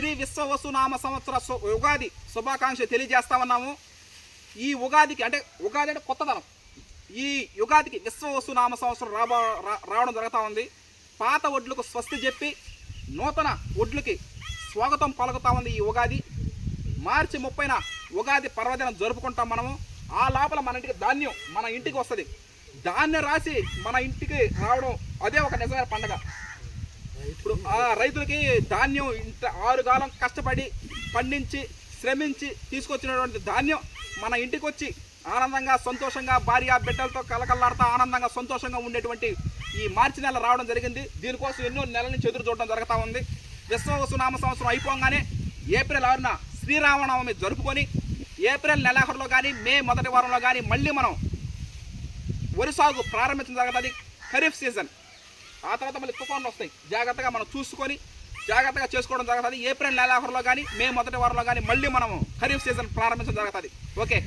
శ్రీ విశ్వవసునామ సంవత్సర ఉగాది శుభాకాంక్ష తెలియజేస్తా ఉన్నాము ఈ ఉగాదికి అంటే ఉగాది అంటే కొత్తదనం ఈ యుగాదికి విశ్వవసునామ సంవత్సరం రాబో రా- రావడం జరుగుతూ ఉంది. పాత ఒడ్లకు స్వస్తి చెప్పి నూతన ఒడ్లకి స్వాగతం పలుకుతా ఉంది ఈ ఉగాది. మార్చి ముప్పైన ఉగాది పర్వదినం జరుపుకుంటాం మనము. ఆ లోపల మన ఇంటికి ధాన్యం మన ఇంటికి వస్తుంది. ధాన్యం రాసి మన ఇంటికి రావడం అదే ఒక నిజమైన పండగ. ఇప్పుడు ఆ రైతులకి ధాన్యం ఇంత ఆరు కాలం కష్టపడి పండించి శ్రమించి తీసుకొచ్చినటువంటి ధాన్యం మన ఇంటికి వచ్చి ఆనందంగా సంతోషంగా భార్య బిడ్డలతో కలకల్లాడుతూ ఆనందంగా సంతోషంగా ఉండేటువంటి ఈ మార్చి నెల రావడం జరిగింది. దీనికోసం ఎన్నో నెలల నుంచి ఎదురు చూడడం జరుగుతూ ఉంది. విశ్వవసునామ సంవత్సరం అయిపోగానే ఏప్రిల్ ఆరున శ్రీరామనవమి జరుపుకొని ఏప్రిల్ నెలాఖరులో కానీ మే మొదటి వారంలో కానీ మళ్ళీ మనం వరి సాగు ప్రారంభించడం జరుగుతుంది. ఖరీఫ్ సీజన్. ఆ తర్వాత మళ్ళీ తుఫాన్లు వస్తాయి. జాగ్రత్తగా మనం చూసుకొని జాగ్రత్తగా చేసుకోవడం జరుగుతుంది. ఏప్రిల్ నెల నెలాఖరులో కానీ మే మొదటి వారంలో కానీ మళ్ళీ మనం ఖరీఫ్ సీజన్ ప్రారంభించడం జరుగుతుంది. ఓకే